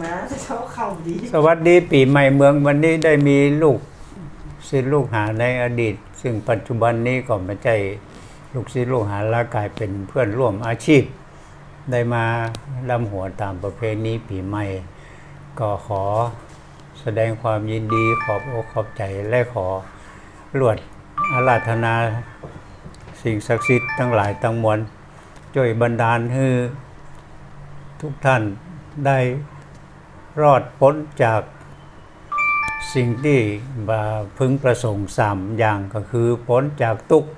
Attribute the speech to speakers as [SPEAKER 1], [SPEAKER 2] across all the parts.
[SPEAKER 1] มาจะเช้าเข่าดี
[SPEAKER 2] สวัสดีปีใหม่เมืองวันนี้ได้มีลูกศิษย์ลูกหาในอดีต ซึ่งปัจจุบันนี้ก็ไม่ใช่ลูกศิษย์ลูกหาและกลายเป็นเพื่อนร่วมอาชีพ ได้มาลำหัวตามประเพณีปีใหม่ ก็ขอแสดงความยินดีขอบอกขอบใจและขอรวดอาราธนาสิ่งศักดิ์สิทธิ์ทั้งหลายทั้งมวลช่วยบันดาลให้ทุกท่านได้ รอดพ้นจากสิ่งที่บาพึงประสงค์สามอย่างก็คือพ้นจากทุกข์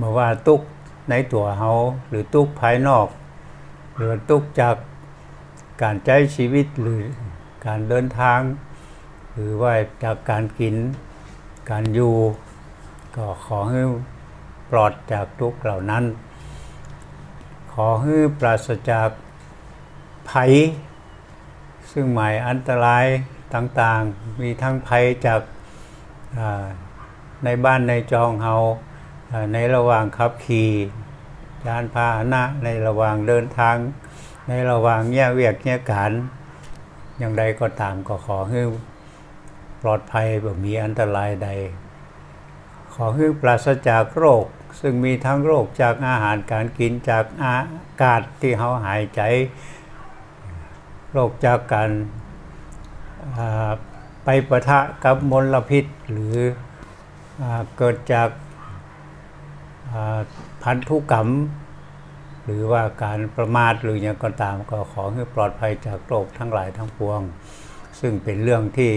[SPEAKER 2] บอกว่าทุกข์ในตัวเฮาหรือทุกข์ภายนอก หรือทุกข์จากการใช้ชีวิตหรือการเดินทาง หรือว่าจากการกินการอยู่ ก็ขอให้ปลอดจากทุกข์เหล่านั้น ขอให้ปราศจากภัย ซึ่งหมายอันตรายต่างๆ มีทั้งภัยจากในบ้านในจองเฮาอ่าในระหว่างขับขี่ยานพาหนะในระหว่างเดินทาง ในระหว่างแย่เวียกแย่การอย่างใดก็ตามก็ขอให้ปลอดภัยแบบมีอันตรายใด ขอให้ปราศจากโรค ซึ่งมีทั้งโรคจากอาหารการกินจากอากาศที่เราหายใจ โรคจากการไปประทะกับมลพิษหรืออเกิดจากพันธุกรรม หรือว่าการประมาทหรืออย่างก็ตามก็ขอให้ปลอดภัยจากโรคทั้งหลายทั้งปวง ซึ่งเป็นเรื่องที่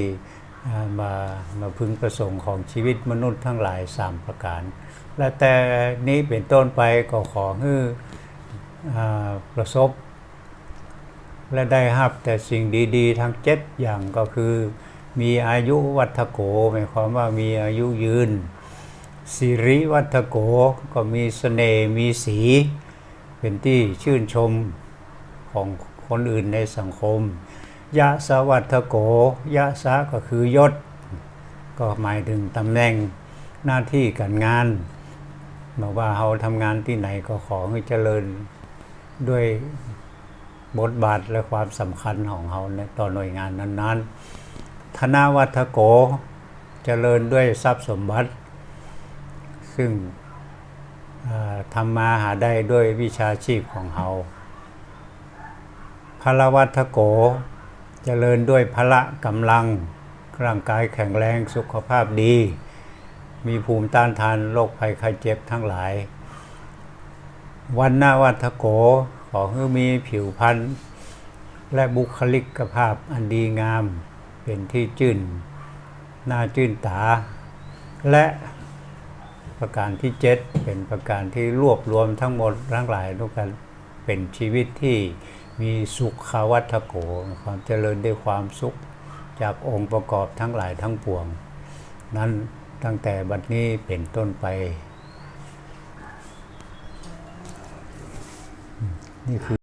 [SPEAKER 2] มามาพึงประสงค์ของชีวิตมนุษย์ทั้งหลายสามประการ และแต่นี้เป็นต้นไปก็ขอให้ประสบ และได้รับแต่สิ่งดีๆ ทั้งเจ็ดอย่างก็คือ มีอายุวัฒโกหมายความว่ามีอายุยืนสิริวัฒโกก็มีเสน่ห์มีสี เป็นที่ชื่นชมของคนอื่นในสังคม ยะสวัฒโก ยะสะก็คือยศ ก็หมายถึงตำแหน่งหน้าที่การงานบอกว่าเราทำงานที่ไหนก็ขอให้เจริญด้วย บทบาทและความสำคัญของเราในต่อหน่วยงานนั้นๆ ธนาวัฒโกเจริญด้วยทรัพย์สมบัติ ซึ่งทำมาหาได้ด้วยวิชาชีพของเราพลวัฒโกเจริญด้วยพละกำลัง ร่างกายแข็งแรงสุขภาพดี มีภูมิต้านทานโรคภัยไข้เจ็บทั้งหลาย วันนาวัฒโก ขอให้มีผิวพรรณและบุคลิกภาพอันดีงาม เป็นที่จื่นน้าจื่นตา และประการที่เจ็ดเป็นประการที่รวบรวมทั้งหมดทั้งหลายทุกกันเป็นชีวิตที่มีสุขวัฒโกความเจริญด้วยความสุขจากองค์ประกอบทั้งหลายทั้งปวง นั้นตั้งแต่บัดนี้เป็นต้นไป นี่คือ